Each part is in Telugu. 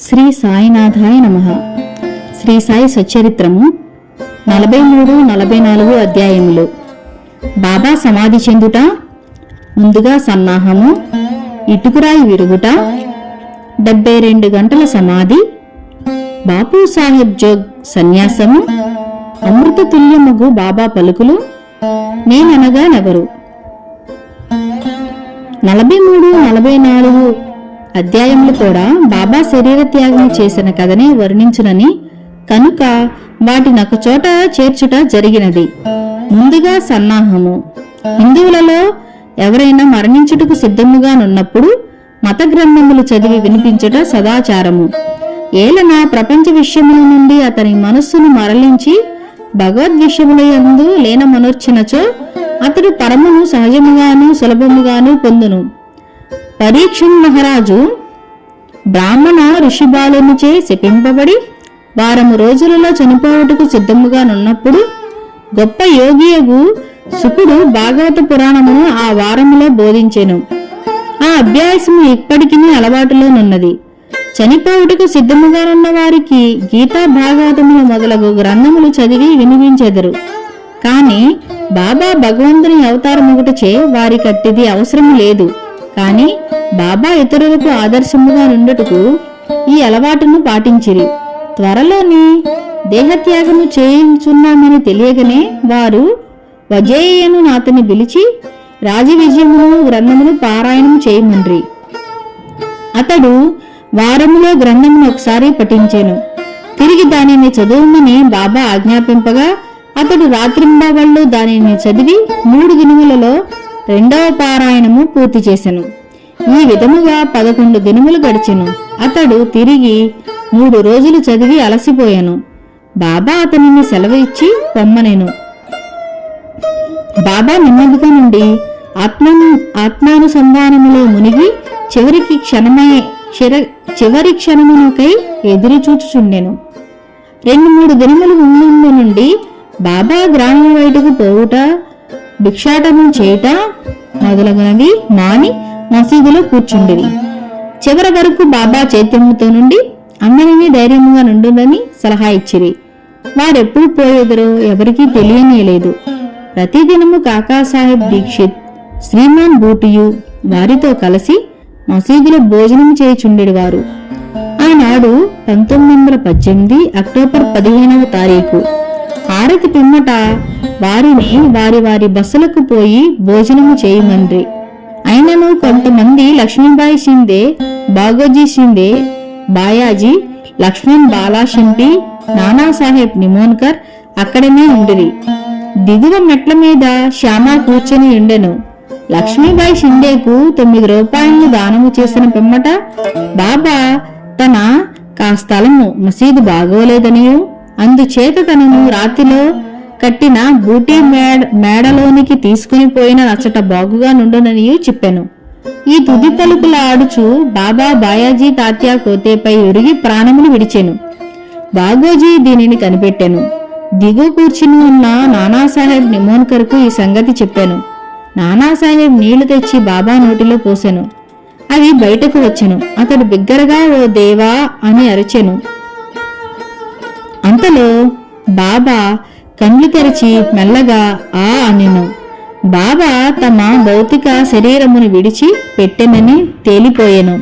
శ్రీ సాయినాథాయ నమ. శ్రీ సాయి సచ్చరిత్రము నలభై మూడు నలభై నాలుగు అధ్యాయములు. బాబా సమాధి చెందుట ముందుగా సన్నాహము ఇటుకురాయి విరుగుట డెబ్బై రెండు గంటల సమాధి బాపు సాహెబ్ జోగ్ సన్యాసము అమృత తుల్యముగు బాబా పలుకులు నేననగా నెవరు నలభై మూడు నలభై నాలుగు అధ్యాయములు కూడా బాబా శరీర త్యాగం చేసిన కథనే వర్ణించునని కనుక వాటినొక ఒక చోట చేర్చుట జరిగినది. ముందుగా సన్నాహము. హిందువులలో ఎవరైనా మరణించుటకు సిద్ధముగానున్నప్పుడు మత గ్రంథములు చదివి వినిపించుట సదాచారము. ఏలన ప్రపంచ విషయముల నుండి అతని మనస్సును మరలించి భగవద్ విషయములందు లీనమనొచ్చినచో అతడు పరమును సహజముగాను సులభముగాను పొందును. పరీక్షం మహారాజు బ్రాహ్మణ ఋషిబాలునిచే శపింపబడి వారము రోజులలో చనిపోవుటకు సిద్ధముగానున్నప్పుడు గొప్ప యోగియగు సుకుడు భాగవత పురాణమును ఆ వారములో బోధించెను. ఆ అభ్యాసము ఇప్పటికీ అలవాటులోనున్నది చనిపోవుటకు సిద్ధముగానున్న వారికి గీతా భాగవతములు మొదలగు గ్రంథములు చదివి వినిపించెదరు. కాని బాబా భగవంతుని అవతారముగుటచే వారికట్టిది అవసరం లేదు. కానీ బాబా ఇతరులకు ఆదర్శముగా నుండుటకు ఈ అలవాటును పాటించిరి. త్వరలోని దేహత్యాగము చేయించున్నామని తెలియగానే వారు వజేయను నాతని పిలిచి రాజవిజయమును గ్రంథమును పారాయణం చేయమండ్రి. అతడు వారములో గ్రంథమును ఒకసారి పఠించాను. తిరిగి దానిని చదువుమని బాబా ఆజ్ఞాపింపగా అతడు రాత్రింబవళ్ళు దానిని చదివి మూడు దినములలో రెండవ పారాయణము పూర్తి చేసెను. ఈ విధముగా పదకొండు దినములు గడిచెను. అతడు తిరిగి మూడు రోజులు చదివి అలసిపోయాను. బాబా అతనిని సెలవు ఇచ్చి పొమ్మనేను. బాబా నెమ్మదిగా నుండి ఆత్మను ఆత్మానుసంధానములో మునిగి చివరికి క్షణమే చిర చివరి క్షణమునకై ఎదురు చూచుచుండెను రెండు మూడు దినములు ముందు నుండి బాబా గ్రామం బయటకు పోవుట భిక్షాటనం చేయుట మొదలగునవి మాని మసీదులో కూర్చుండిరి. చివరి వరకు బాబా చైతన్యంతో నుండి అందరినీ ధైర్యంగా నుండునని సలహా ఇచ్చిరి. వారెప్పుడు పోయేదరో ఎవరికీ తెలియనేలేదు ప్రతిదినము కాకాసాహెబ్ దీక్షిత్ శ్రీమాన్ బూటియు వారితో కలిసి మసీదులో భోజనం చేయుచుండెడివారు ఆనాడు పంతొమ్మిది వందల పద్దెనిమిది అక్టోబర్ పదిహేనవ తారీఖు. హారతి పిమ్మట వారిని వారి వారి బస్సులకు పోయి భోజనము చేయమండ్రి. అయినను కొంతమంది లక్ష్మీబాయి షిందే బాగోజీ షిందే బాయాజీ లక్ష్మణ్ బాలా షింపి నానాసాహెబ్ నిమోన్కర్ అక్కడనే ఉండిరి. దిగువ మెట్ల మీద శ్యామ కూర్చొని ఉండెను. లక్ష్మీబాయి షిండేకు తొమ్మిది రూపాయలను దానము చేసిన పిమ్మట బాబా తన కా స్థలము మసీదు బాగోలేదనియో? అందుచేత తనను రాతిలో కట్టిన బూటీ మేడ మేడలోనికి తీసుకుని పోయిన నచ్చట బాగుగా నుండునని చెప్పాను. ఈ తుది తలుపుల ఆడుచు బాబా బాయాజీ తాత్యా కోతేపై ఉరిగి ప్రాణములు విడిచెను. బాగోజీ దీనిని కనిపెట్టాను. దిగు కూర్చుని ఉన్న నానాసాహెబ్ నిమోన్కర్కు ఈ సంగతి చెప్పాను. నానాసాహెబ్ నీళ్ళు తెచ్చి బాబా నోటిలో పోసెను. అవి బయటకు వచ్చాను. అతడు బిగ్గరగా ఓ దేవా అని అరిచెను. అంతలో బాబా కండ్లు తెరిచి మెల్లగా ఆ అనెను. బాబా తమ భౌతిక శరీరమును విడిచి పెట్టెనని తేలిపోయెను.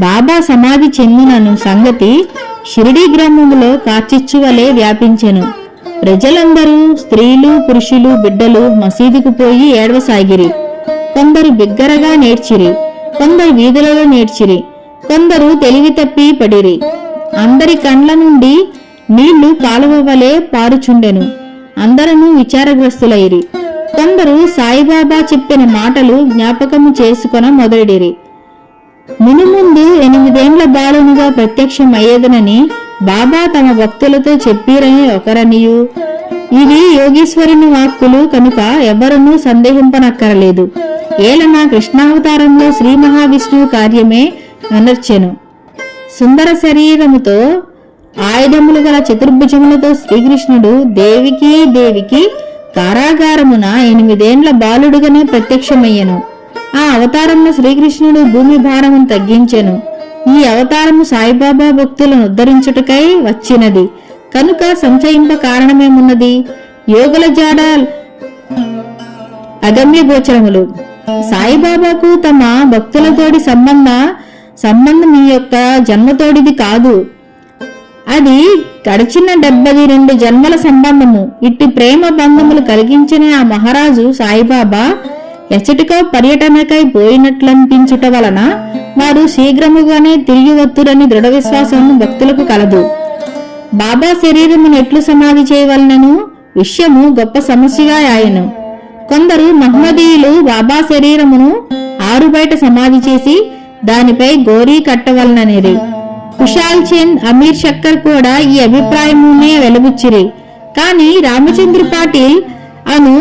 బాబా సమాధి చెందినను సంగతి షిరిడీ గ్రామములో కార్చిచ్చువలే వ్యాపించెను. ప్రజలందరూ స్త్రీలు పురుషులు బిడ్డలు మసీదుకు పోయి ఏడవసాగిరి. కొందరు బిగ్గరగా నేర్చిరి కొందరు వీధులలో నేర్చిరి కొందరు తెలివి తప్పి పడిరి. అందరి కండ్ల నుండి నీళ్ళు కాలువ వలె పారుచుండెను. అందరూ విచారగ్రస్తులైరి. కొందరు సాయిబాబా చెప్పిన మాటలు జ్ఞాపకము చేసుకొన మొదలెడిరి. మునుముందు ఎనిమిదేండ్ల బాలునిగా ప్రత్యక్షమయ్యేదనని బాబా తమ భక్తులతో చెప్పిరని ఒకరనియు. ఇవి యోగీశ్వరుని వాక్కులు కనుక ఎవరనూ సందేహింపనక్కరలేదు. ఏలన కృష్ణావతారంలో శ్రీ మహావిష్ణువు కార్యమే అనర్చెను. సుందర శరీరముతో ఆయుధములు గల చతుర్భుజములతో శ్రీకృష్ణుడు దేవికి దేవికి కారాగారమున ఎనిమిదేండ్ల బాలుడుగానే ప్రత్యక్షమయ్యను. ఆ అవతారంలో శ్రీకృష్ణుడు భూమి భారమును తగ్గించెను. ఈ అవతారము సాయిబాబా భక్తులను ఉద్ధరించుటకై వచ్చినది. కనుక సంశయింప కారణమేమున్నది? యోగుల జాడ అగమ్య గోచరములు సాయిబాబాకు తమ భక్తులతోటి సంబంధ సంబంధం ఈ యొక్క జన్మతోడిది కాదు. అది గడిచిన డెబ్బై రెండు జన్మల సంబంధము. ఇట్టి ప్రేమ బంధములు కలిగించిన ఆ మహారాజు సాయిబాబా ఎచ్చటికో పర్యటనకై పోయినట్లనిపించుట వలన వారు శీఘ్రముగానే తిరిగి వత్తురని దృఢ విశ్వాసం భక్తులకు కలదు. బాబా శరీరమును ఎట్లు సమాధి చేయవలనను? విషయము గొప్ప సమస్యగా ఆయను కొందరు మహమ్మదీయులు బాబా శరీరమును ఆరు బయట సమాధి చేసి దానిపై గోరీ కట్టవలననేది కుషాల్ చంద్ అమీర్ శక్కర్ కూడా ఈ అభిప్రాయమునే వెలుగుచ్చిరి కానీ రామచంద్ర పాటిల్ అను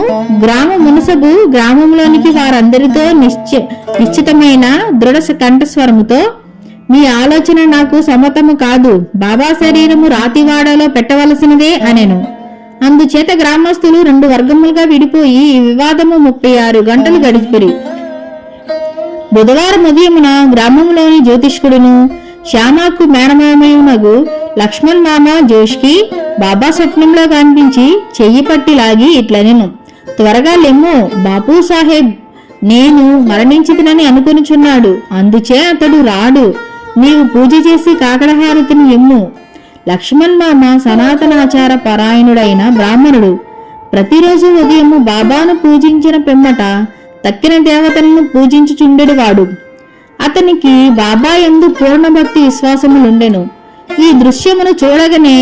గ్రామ మునసబు గ్రామంలోనికి వారందరితో నిశ్చ నిశ్చితమైన దృఢ కంఠస్వరముతో మీ ఆలోచన నాకు సమతము కాదు. బాబా శరీరము రాతివాడలో పెట్టవలసినదే అనెను. అందుచేత గ్రామస్తులు రెండు వర్గములుగా విడిపోయి ఈ వివాదము ముప్పై ఆరు గంటలు గడిపిరి బుధవారం ఉదయమున గ్రామంలోని జ్యోతిష్కుడును శ్యామకు మేనమామయునగు లక్ష్మణ్ మామ జోష్కి బాబా స్వప్నంలో కనిపించి చెయ్యి పట్టి లాగి ఇట్లనెను. త్వరగా లెమ్ము బాపూ సాహెబ్ నేను మరణించితినని అనుకునిచున్నాడు. అందుచే అతడు రాడు. నీవు పూజ చేసి కాకడహారతిని ఎమ్ము లక్ష్మణ్ మామ సనాతనాచార పరాయణుడైన బ్రాహ్మణుడు. ప్రతిరోజు ఉదయము బాబాను పూజించిన పిమ్మట తక్కిన దేవతలను పూజించుచుండెడువాడు అతనికి బాబా ఎందు పూర్ణభక్తి విశ్వాసములుండెను. ఈ దృశ్యమును చూడగానే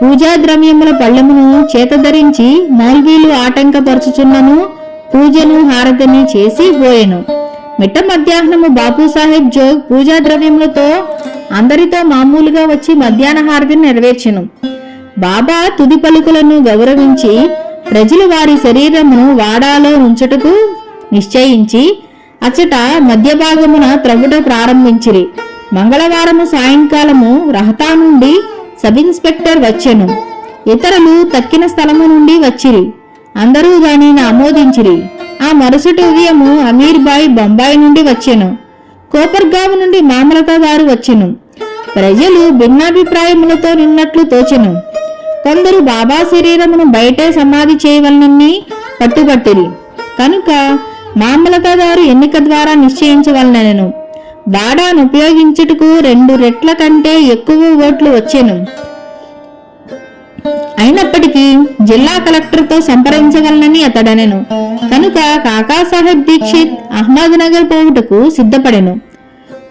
పూజా ద్రవ్యముల పళ్ళెమును చేతధరించి మౌల్వీలు ఆటంకపరుచుచున్నను పూజను హారతిని చేసి పోయెను. మిట్ట మధ్యాహ్నము బాపు సాహెబ్ జోగ్ పూజా ద్రవ్యములతో అందరితో మామూలుగా వచ్చి మధ్యాహ్న హారతిని నెరవేర్చెను. బాబా తుది పలుకులను గౌరవించి ప్రజలు వారి శరీరమును వాడాలో ఉంచుటకు నిశ్చయించి అచట మధ్య భాగమున త్రవ్వుట ప్రారంభించిరి. మంగళవారము సాయంకాలము రహతా నుండి సబ్ ఇన్స్పెక్టర్ వచ్చెను. ఇతరులు తక్కిన స్థలము నుండి వచ్చిరి. అందరూ దానిని ఆమోదించిరి. ఆ మరుసటి ఉదయము అమీర్ బాయ్ బొంబాయి నుండి వచ్చెను. కోపర్గావ్ నుండి మామలతాదారు వచ్చెను. ప్రజలు భిన్నాభిప్రాయములతో నిన్నట్లు తోచెను. కొందరు బాబా శరీరమును బయటే సమాధి చేయవలనని పట్టుబట్టిరి. కనుక మామలతదారు ఎన్నిక ద్వారా నిశ్చయించవలనను. వాడాను ఉపయోగించుటకు రెండు రెట్ల కంటే ఎక్కువ ఓట్లు వచ్చెను. అయినప్పటికీ జిల్లా కలెక్టర్తో సంప్రదించగలనని అతడనెను. కనుక కాకాసాహెబ్ దీక్షిత్ అహ్మద్నగర్ పోవుటకు సిద్ధపడెను.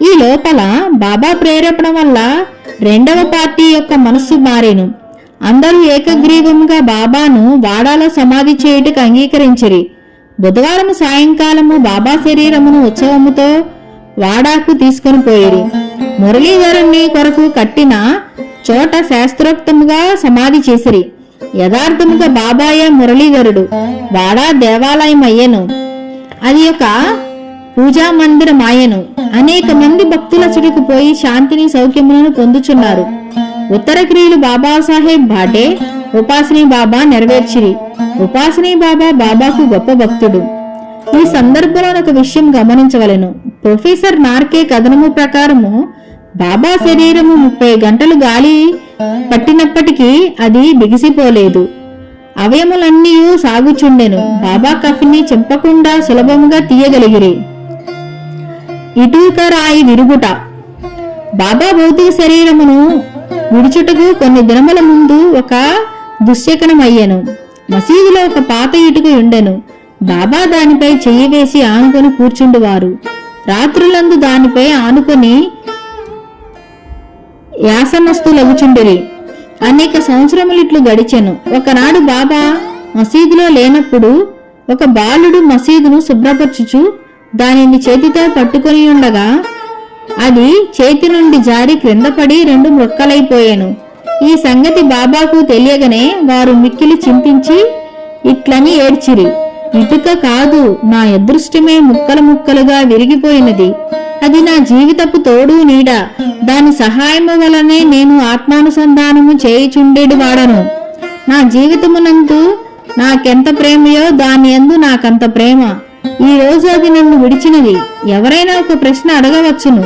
ఈ లోపల బాబా ప్రేరేపణ వల్ల రెండవ పార్టీ యొక్క మనస్సు మారేను. అందరూ ఏకగ్రీవంగా బాబాను వాడాలో సమాధి చేయుటకు అంగీకరించిరి. బుధవారం సాయంకాలము బాబా శరీరమును ఉత్సవముతో వాడాకు తీసుకొని పోయిరి. మురళీధరుణ్ణి కొరకు కట్టిన చోట శాస్త్రోక్తముగా సమాధి చేసిరి. యథార్థముగా బాబాయే మురళీధరుడు వాడా దేవాలయం అయ్యను అది ఒక పూజా మందిరం ఆయను అనేక మంది భక్తుల చుడుకు పోయి శాంతిని సౌఖ్యములను పొందుచున్నారు. ఉత్తర క్రియలు బాబాసాహెబ్ భాటే ఉపాసనీ బాబా నెరవేర్చిరి. ఉపాసనీ బాబా బాబాకు గొప్ప భక్తుడు. ఈ సందర్భంలో ఒక విషయం గమనించవలెను. ప్రొఫెసర్ నార్కే కథనము ప్రకారము బాబా శరీరము ముప్పై గంటలు గాలి పట్టినప్పటికీ అది బిగిసిపోలేదు. అవయములన్నీ సాగుచుండెను. బాబా కఫిని చెంపకుండా సులభముగా తీయగలిగిరి. ఇటుకరాయి విరుగుట. బాబా భౌతిక శరీరమును విడుచుటకు కొన్ని దినముల ముందు ఒక దుశ్శకనమయ్యను. మసీదులో ఒక పాత ఇటుక ఉండెను. బాబా దానిపై చెయ్యి వేసి ఆనుకొని కూర్చుండువారు. రాత్రులందు దానిపై ఆనుకొని యాసనస్తులగుచుండిరి అనేక సంవత్సరములు ఇట్లు గడిచెను. ఒకనాడు బాబా మసీదులో లేనప్పుడు ఒక బాలుడు మసీదును శుభ్రపరచుచు దానిని చేతితో పట్టుకొని ఉండగా అది చేతి నుండి జారి క్రిందపడి రెండు మొక్కలైపోయాను. ఈ సంగతి బాబాకు తెలియగానే వారు మిక్కిలి చింతించి ఇట్లని ఏడ్చిరి. ఇటుక కాదు నా అదృష్టమే ముక్కలు ముక్కలుగా విరిగిపోయినది. అది నా జీవితపు తోడు నీడ. దాని సహాయము వలనే నేను ఆత్మానుసంధానము చేయుచుండేడు వాడను నా జీవితమునందు నాకెంత ప్రేమయో దాని ఎందు నాకంత ప్రేమ. ఈ రోజు అది నన్ను విడిచినది. ఎవరైనా ఒక ప్రశ్న అడగవచ్చును.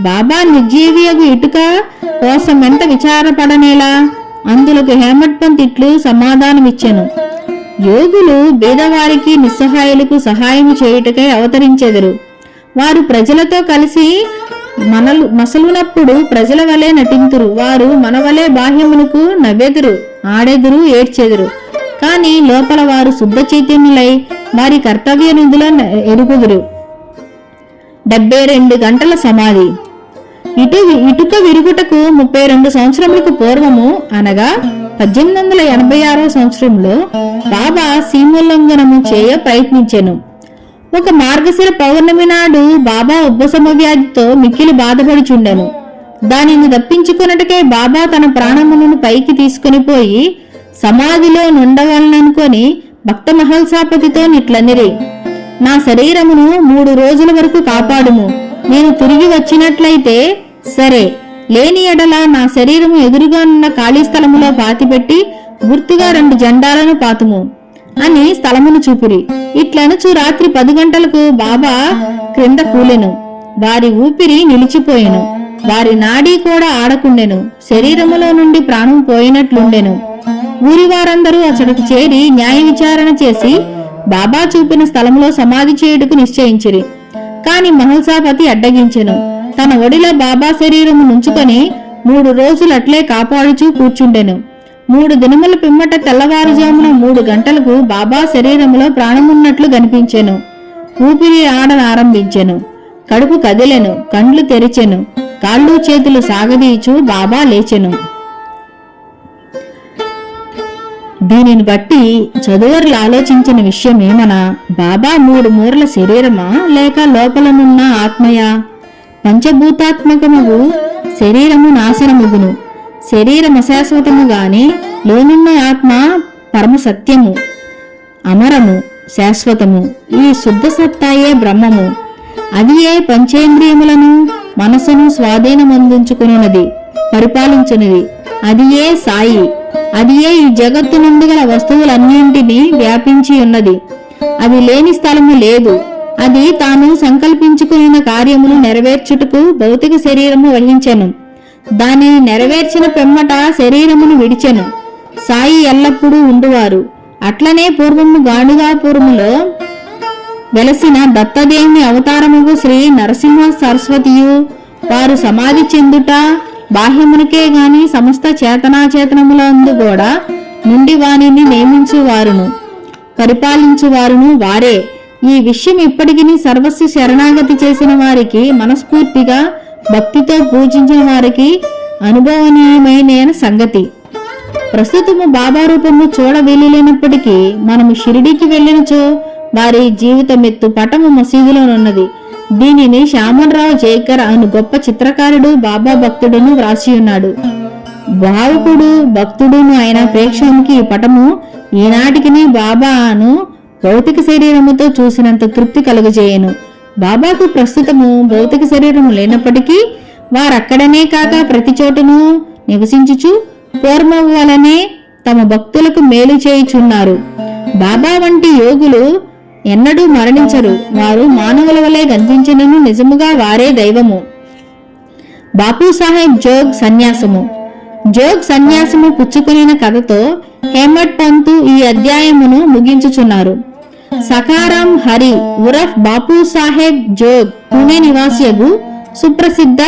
బాబా నిర్జీవియగు ఇటుక కోసం ఎంత విచారపడనేలా? అందులకు హేమట్ పంత్ ఇట్లు సమాధానమిచ్చెను. యోగులు బీదవారికి నిస్సహాయులకు సహాయం చేయుటకై అవతరించెదరు. వారు ప్రజలతో కలిసి మనలు మసలునప్పుడు ప్రజల వలె నటింతురు. వారు మన వలె బాహ్యమునకు నవ్వెదురు ఆడెదురు ఏడ్చెదురు. కానీ లోపల వారు శుద్ధ చైతన్యులై వారి కర్తవ్య నిధుల ఎరుగుదురు. డెబ్బై రెండు గంటల సమాధి. ఇటు ఇటుక విరుగుటకు ముప్పై రెండు సంవత్సరములకు పూర్వము అనగా పద్దెనిమిది వందల ఎనభై ఆరో సంవత్సరంలో బాబా సీమోల్లంఘనము చేయ ప్రయత్నించెను. ఒక మార్గశిర పౌర్ణమి నాడు బాబా ఉబ్బసమ వ్యాధితో మిక్కిలి బాధపడుచుండెను. దానిని తప్పించుకొనుటకై బాబా తన ప్రాణములను పైకి తీసుకుని పోయి సమాధిలో నుండవలననుకొని భక్త మహల్సాపతితో నిట్లనిరి నా శరీరమును మూడు రోజుల వరకు కాపాడుము. నేను తిరిగి వచ్చినట్లయితే సరే. లేని ఎడల నా శరీరము ఎదురుగా ఉన్న ఖాళీ స్థలములో పాతిపెట్టి గుర్తుగా రెండు జెండాలను పాతుము అని స్థలమును చూపిరి. ఇట్లనుచు రాత్రి పది గంటలకు బాబా క్రింద కూలెను. వారి ఊపిరి నిలిచిపోయెను. వారి నాడీ కూడా ఆడకుండెను. శరీరములో నుండి ప్రాణం పోయినట్లుండెను. ఊరి వారందరూ అతడికి చేరి న్యాయ విచారణ చేసి బాబా చూపిన స్థలంలో సమాధి చేయుటకు నిశ్చయించిరి. కాని మహల్సాపతి అడ్డగించెను. తన ఒడిలో బాబా శరీరము నుంచుకొని మూడు రోజులు అట్లే కాపాడుచూ కూర్చుండెను. మూడు దినముల పిమ్మట తెల్లవారుజామున మూడు గంటలకు బాబా శరీరములో ప్రాణమున్నట్లు కనిపించెను. ఊపిరి ఆడనారంభించెను కడుపు కదిలెను. కండ్లు తెరిచెను. కాళ్ళు చేతులు సాగదీచు బాబా లేచెను. దీనిని బట్టి చదువర్లు ఆలోచించిన విషయం ఏమనా? బాబా మూడు మూరల శరీరమా? లేక లోపలనున్న ఆత్మయా? పంచభూతాత్మకముగు శరీరము నాశనముగును. శరీరం అశాశ్వతము గాని లోనున్న ఆత్మ పరమ సత్యము అమరము శాశ్వతము. ఈ శుద్ధ సత్తాయే బ్రహ్మము. అది ఏ పంచేంద్రియములను మనసును స్వాధీనమందించుకున్నది పరిపాలించినది అది ఏ సాయి. అది ఏ ఈ జగత్తు నుండి గల వస్తువులన్నింటినీ వ్యాపించి ఉన్నది. అది లేని స్థలము లేదు. అది తాను సంకల్పించుకున్న కార్యమును నెరవేర్చుటకు భౌతిక శరీరము వహించెను. దానిని నెరవేర్చిన పెమ్మట శరీరమును విడిచెను. సాయి ఎల్లప్పుడూ ఉండువారు. అట్లనే పూర్వము గాణుగాపురములో వెలసిన దత్తదేవుని అవతారముకు శ్రీ నరసింహ సరస్వతియు వారు సమాధి చెందుట బాహ్యమునికే గాని సమస్త చేతనాచేతనములందు కూడా నుండి వానిని నియమించువారును పరిపాలించువారును వారే. ఈ విషయం ఇప్పటికీ సర్వస్వ శరణాగతి చేసిన వారికి మనస్ఫూర్తిగా భక్తితో పూజించిన వారికి అనుభవనీయమైన సంగతి. ప్రస్తుతము బాబా రూపము చూడ వీలులేనప్పటికీ మనము షిరిడీకి వెళ్ళినచో వారి జీవితమెత్తు పటము మసీదులోనున్నది. దీనిని శ్యామలరావు జైకర్ అను గొప్ప చిత్రకారుడు బాబా భక్తుడును వ్రాసియున్నాడు భావుకుడు భక్తుడును అయిన ప్రేక్షకునికి ఈ పటము ఈనాటికి బాబాను భౌతిక శరీరముతో చూసినంత తృప్తి కలుగజేయను. బాబాకు ప్రస్తుతము భౌతిక శరీరము లేనప్పటికీ వారక్కడనే కాక ప్రతి చోటును నివసించుచు పూర్వం వలనే తమ భక్తులకు మేలు చేయుచున్నారు. బాబా వంటి యోగులు ఎన్నడూ మరణించరు. వారు మానవుల వలె కనిపించినను నిజముగా వారే దైవము. బాపు సాహెబ్ జోగ్ సన్యాసము. జోగ్ సన్యాసము పుచ్చుకునిన కథతో హేమట్ పంతు ఈ అధ్యాయమును ముగించుచున్నారు. సకారం హరి ఉరఫ్ బాపు సాహెబ్ జోగ్ పుణె నివాసియగు సుప్రసిద్ధ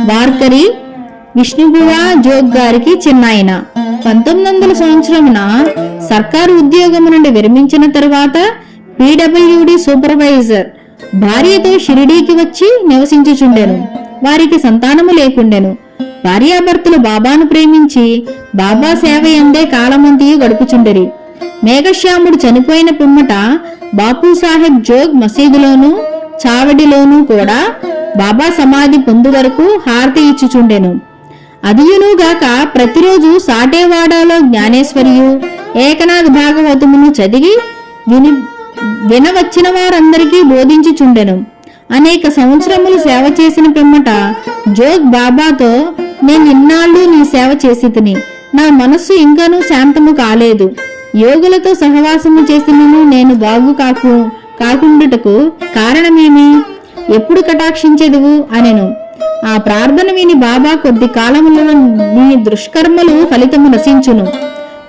వార్కరి విష్ణుబువా జోగ్ గారికి చిన్నాయన. పంతొమ్మిది వందల సంవత్సరమున సర్కారు ఉద్యోగము నుండి విరమించిన తరువాత పీడబ్ల్యూడి సూపర్వైజర్. భార్యతో షిరిడీకి వచ్చి నివసించుచుండెను. వారికి సంతానము లేకుండెను. భార్యాభర్తలు బాబాను ప్రేమించి బాబా సేవ ఎందే కాలమంతియు గడుపుచుండరి. మేఘశ్యాముడు చనిపోయిన పిమ్మట బాపూసాహెబ్ జోగ్ మసీదులోను చావడిలోనూ కూడా బాబా సమాధి పొందు వరకు హారతి ఇచ్చుచుండెను. అదియునుగాక ప్రతిరోజు సాటేవాడాలో జ్ఞానేశ్వరియు ఏకనాథ్ భాగవతమును చదివి విని వినవచ్చిన వారందరికీ బోధించుచుండెను. అనేక సంవత్సరములు సేవ చేసిన పిమ్మట జోగ్ బాబాతో నేను ఇన్నాళ్ళు నీ సేవ చేసి తిని నా మనస్సు ఇంకనూ శాంతము కాలేదు. యోగులతో సహవాసము చేసినను నేను బాగు కాకు కాకుండుటకు కారణమేమి? ఎప్పుడు కటాక్షించెదువు అనెను. ఆ ప్రార్థన విని బాబా కొద్ది కాలములో నీ దుష్కర్మలు ఫలితము నశించును.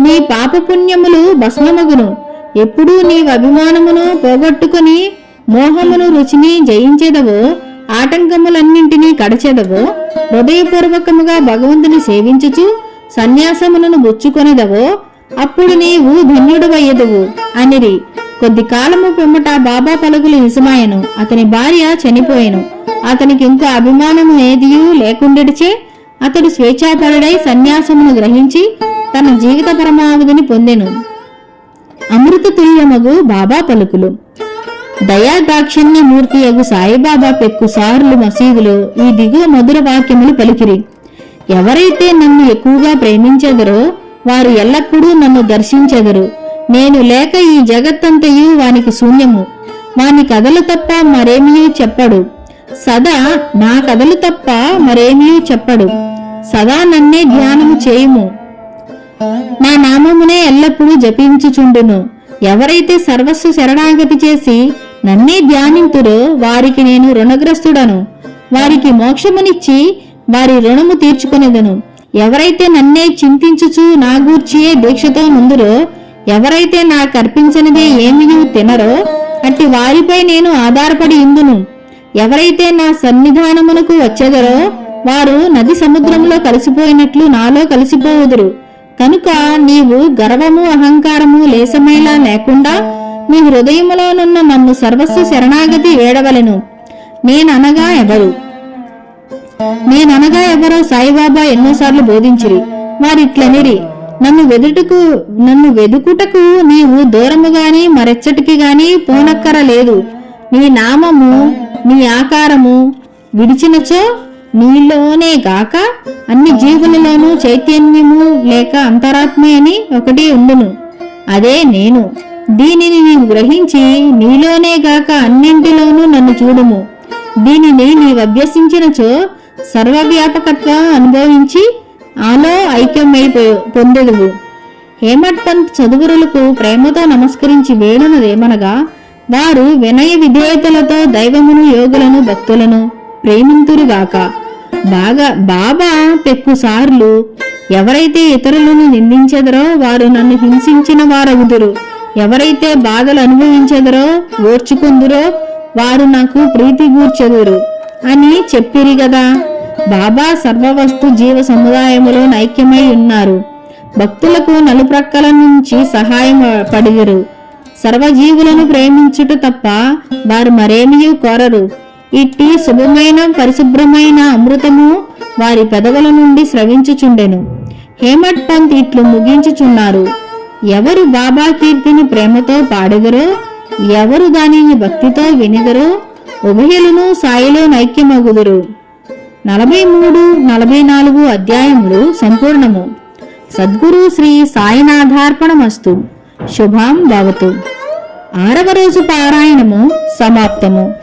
నీ పాపపుణ్యములు భస్మమగును. ఎప్పుడూ నీవు అభిమానమును పోగొట్టుకుని మోహమును రుచిని జయించేదవో ఆటంకములన్నింటినీ కడచెదవో హృదయపూర్వకముగా భగవంతుని సేవించుచు సన్యాసములను బుచ్చుకొనిదవో అప్పుడు నీవు ధన్యుడవయ్యదువు అనిరి. కొద్ది కాలము పిమ్మట బాబా పలుకులు నిజమాయను అతని భార్య చనిపోయెను. అతనికి ఇంకా అభిమానము ఏదియూ లేకుండెడిచే అతడు స్వేచ్ఛాపరుడై సన్యాసమును గ్రహించి తన జీవిత పరమావధిని పొందెను. అమృత తుల్యమగు బాబా పలుకులు. దయా మూర్తి అగు సాయిబాబా పెక్కు సార్లు మసీదులో ఈ దిగువ మధుర వాక్యములు పలికిరి. ఎవరైతే నన్ను ఎక్కువగా ప్రేమించెదరో వారు ఎల్లప్పుడూ నన్ను దర్శించెదరు. నేను లేక ఈ జగత్తంతయు వానికి శూన్యము. వాని కథలు తప్ప మరేమీ చెప్పడు. సదా నా కథలు తప్ప మరేమీ చెప్పడు. సదా నన్నే ధ్యానము చేయుము. నా నామమునే ఎల్లప్పుడూ జపించుచుండును. ఎవరైతే సర్వస్సు శరణాగతి చేసి నన్నే ధ్యానింతురో వారికి నేను రుణగ్రస్తుడను. వారికి మోక్షమునిచ్చి వారి రుణము తీర్చుకునేదను. ఎవరైతే నన్నే చింతించుచు నా గూర్చియే దీక్షతో నుందురో ఎవరైతే నా కర్పించనిదే ఏమియూ తినరో అట్టి వారిపై నేను ఆధారపడి ఇందును. ఎవరైతే నా సన్నిధానమునకు వచ్చేదరో వారు నది సముద్రంలో కలిసిపోయినట్లు నాలో కలిసిపోవుదురు. కనుక నీవు గర్వము అహంకారము లేసమైలా లేకుండా నీ హృదయములోనున్న నన్ను సర్వస్వ శరణాగతి వేడవలెను. నేననగా ఎవరు? నేననగా ఎవరో సాయిబాబా ఎన్నోసార్లు బోధించిరి. వారిట్లనిరి నన్ను వెదుటకు నన్ను వెదుకుటకు నీవు దూరము గాని మరెచ్చటికి గాని పోనక్కర లేదు నీ నామము నీ ఆకారము విడిచినచో నీలోనే గాక అన్ని జీవులలోనూ చైతన్యము లేక అంతరాత్మే అని ఒకటి ఉండును. అదే నేను. దీనిని నీవు గ్రహించి నీలోనే గాక అన్నింటిలోనూ నన్ను చూడుము. దీనిని నీవు అభ్యసించినచో సర్వవ్యాపకత్వం అనుభవించి ఆలో ఐక్యమైపో పొందెదువు హేమట్ పంత్ చదువురులకు ప్రేమతో నమస్కరించి వేడునదేమనగా వారు వినయ విధేయతలతో దైవమును యోగులను భక్తులను ప్రేమింతురుగాక బాగా బాబా పెక్కుసార్లు ఎవరైతే ఇతరులను నిందించెదరో వారు నన్ను హింసించిన వారగుదురు. ఎవరైతే బాధలు అనుభవించెదరో ఓర్చుకుందురో వారు నాకు ప్రీతి గూర్చెదురు అని చెప్పిరి గదా. బాబా సర్వవస్తు జీవ సముదాయములో నైక్యమై ఉన్నారు. భక్తులకు నలుప్రక్కల నుంచి సహాయం పడిగరు సర్వజీవులను ప్రేమించుట తప్ప వారు మరేమీ కోరరు. ఇట్టి శుభమైన పరిశుభ్రమైన అమృతము వారి పెదవుల నుండి స్రవించుచుండెను. హేమట్ పంత్ ఇట్లు ముగించుచున్నారు. ఎవరు బాబా కీర్తిని ప్రేమతో పాడెదరో ఎవరు దానిని భక్తితో వినిదరో ఉభయలను సాయిలో నైక్యమగుదురు. నలభై మూడు నలభై నాలుగు అధ్యాయములు సంపూర్ణము. సద్గురు శ్రీ సాయినాథార్పణమస్తు. శుభాం భవతు. ఆరవ రోజు పారాయణము సమాప్తము.